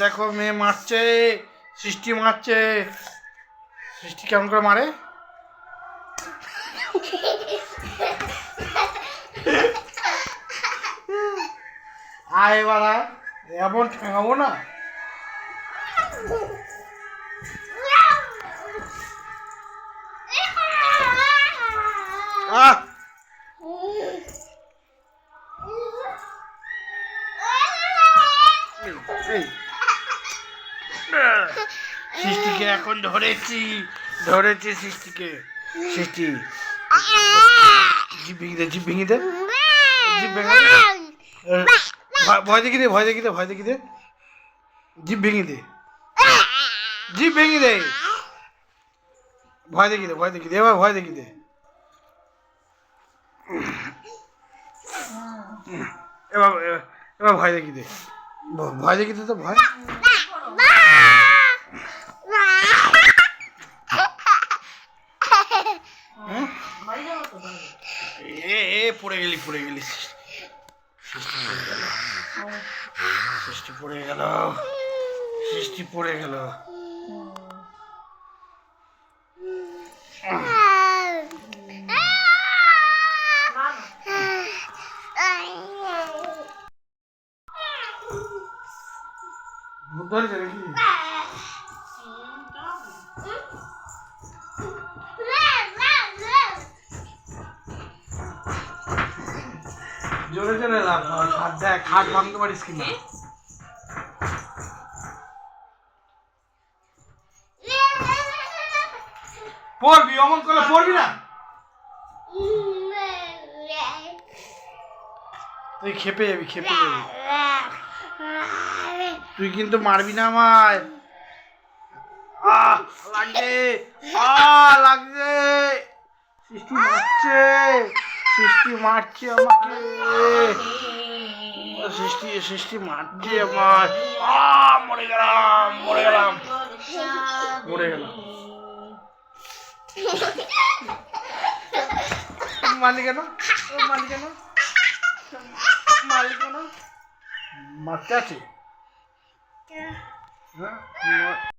দেখো, মেয়ে মারছে, সৃষ্টি মারছে সৃষ্টি কেমন করে মারে আয় এবার। এমন ঠেঙাবো না এই। সৃষ্টিকে এখন ধরেছি ধরেছি সৃষ্টিকে। সৃষ্টি। জিপ ভেঙে দে, জিপ ভেঙে দে। জিপ ভেঙে দে। ভয়- দেখি দে, ভয় দেখি দে, ভয় দেখি দে। জিপ ভেঙে দে। জিপ ভেঙে দে। ভয় দেখি দে, ভয় দেখি দে, এবার ভয় দেখি দে। এবার- এবার ভয় দেখি দে। ভয় দেখি দে তো ভয়। এ এ পড়ে গেলি পড়ে গেলি সৃষ্টি। পড়ে গেল। সৃষ্টি পড়ে গেল। ধরেছে নাকি? জোরে জোরে লাভ খাট দেখ খাট ভাঙতে পারিস কিনা। পড়বি, অমন করলে পড়বি না। তুই খেপে যাবি খেপে যাবি। তুই কিন্তু মারবি না আমায়। আহ লাগছে আহ লাগছে সৃষ্টি মারছে। সৃষ্টি মারছে আমাকে। সৃষ্টি সৃষ্টি মারছে আমার মরে গেলাম মরে গেলাম। মরে গেলাম। মালি কেন মালি কেন মালি কেন মারতে আছে? হ্যাঁ